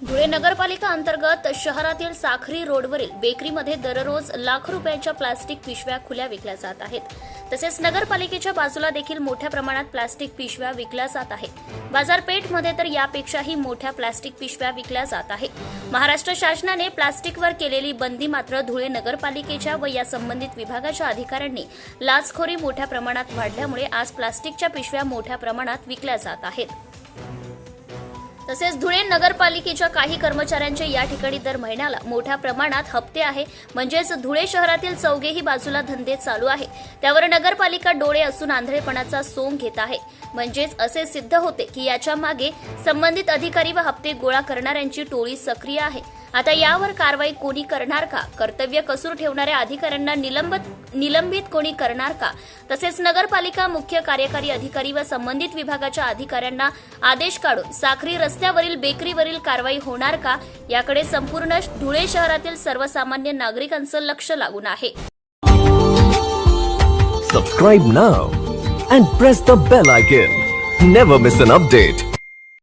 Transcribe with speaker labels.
Speaker 1: धुळे नगरपालिका अंतर्गत शहरातील साखरी रोडवरील बेकरीमध्ये दररोज लाख रुपयांच्या प्लास्टिक पिशव्या खुल्या विकल्या जात आहेत. तसेच नगरपालिकेच्या बाजूला देखील मोठ्या प्रमाणात प्लास्टिक पिशव्या विकल्या जात आहेत. बाजारपेठमध्ये तर यापेक्षाही मोठ्या प्लास्टिक पिशव्या विकल्या जात आहे महाराष्ट्र शासनाने प्लास्टिकवर केलेली बंदी मात्र धुळे नगरपालिकेच्या व या संबंधित विभागाच्या अधिकाऱ्यांनी लाचखोरी मोठ्या प्रमाणात वाढल्यामुळे आज प्लास्टिकच्या पिशव्या मोठ्या प्रमाणात विकल्या जात आहेत. तसेच धुळे नगरपालिकेच्या काही कर्मचाऱ्यांचे या ठिकाणी दर महिन्याला मोठ्या प्रमाणात हप्ते आहे. म्हणजेच धुळे शहरातील चौघेही बाजूला धंदे चालू आहे. त्यावर नगरपालिका डोळे असून आंधळेपणाचा सोंग घेत आहे. म्हणजेच असे सिद्ध होते की याच्या मागे संबंधित अधिकारी व हप्ते गोळा करणाऱ्यांची टोळी सक्रिय आहे. आता यावर कारवाई कोणी करणार का? कर्तव्य कसूर ठेवणाऱ्या अधिकाऱ्यांना निलंबित निलंबित कोणी करणार का? तसेच नगरपालिका मुख्य कार्यकारी अधिकारी व संबंधित विभागाच्या अधिकाऱ्यांना आदेश काढून साखरी रस्त्यावरील बेकरीवरील कारवाई होणार का? याकडे संपूर्ण धुळे शहरातील सर्वसामान्य नागरिकांचं लक्ष लागून आहे.
Speaker 2: Subscribe now and press the bell icon never miss an update